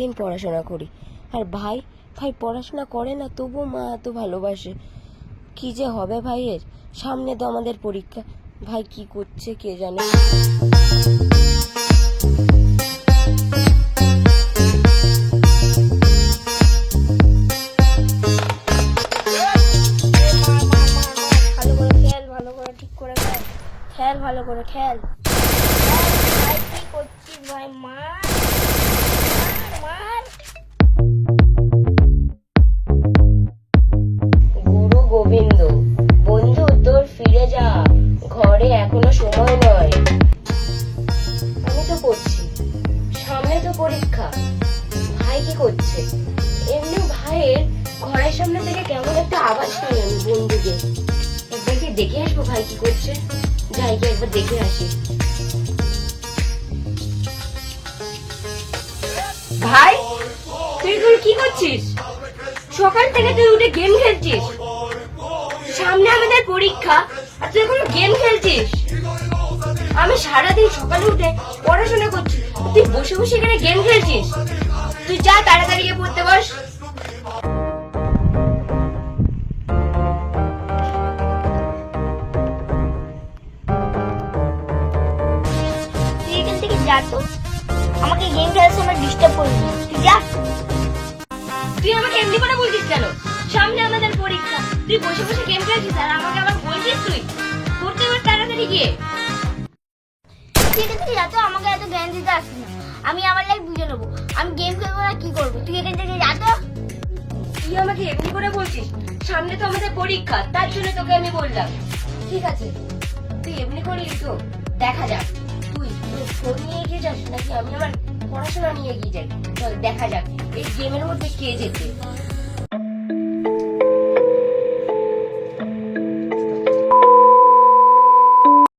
সারাদিন পড়াশোনা করি। আর ভাই ভাই পড়াশোনা করে না, তবুও মা এত ভালোবাসে। কি যে হবে ভাইয়ের? সামনে তো আমাদের পরীক্ষা। ভাই কি করছে কে জানে? খেল, ভালো করে খেল। ভাই মার এখনও সময় নয়। আমি তো করছি সামনে তো পরীক্ষা। ভাই কি করছে? এমনি ভাইয়ের ঘরের সামনে থেকে কেমন একটা আওয়াজ পাই আমি বন্ধুকে কি দেখে আসব ভাই কি করছে? যাই গিয়ে একবার দেখে আসি। ভাই, তুই তুই কি করছিস? সকাল থেকে তুই উঠে গেম খেলছিস। সামনে আমাদের পরীক্ষা, আর তুই এখন গেম খেলছিস? আমি সারাদিন সকালে উঠে পড়াশোনা করছি। তুই বসে বসে এখানে গেম খেলছিস? তুই যা তাড়াতাড়ি গিয়ে পড়তে বস। তুই থেকে যা আমাকে গেম খেলার সময় ডিস্টার্ব করবি তুই যা। তুই আমাকে এমনি করে বলছিস কেন? সামনে আমাদের পরীক্ষা। তুই বসে বসে গেম খেলছিস আর আমাকে আবার বলছিস তুই? পড়তে এবার তাড়াতাড়ি গিয়ে। জ্ঞান দিতে আসবি না। আমি আমার লাইফ বুঝে নেব। আমি গেম খেলব না, কি করব? তুই এখান থেকে যা তো। তুই আমাকে এমনি করে বলছিস? সামনে তো আমাদের পরীক্ষা, তার জন্য তোকে আমি বললাম। ঠিক আছে, তুই এমনি করলি তো দেখা যাক। তুই ফোন নিয়ে এগিয়ে যাস নাকি আমি আমার পড়াশোনা নিয়ে এগিয়ে যাই? চল, দেখা যাক। এই গেমের মধ্যে কে জেতে?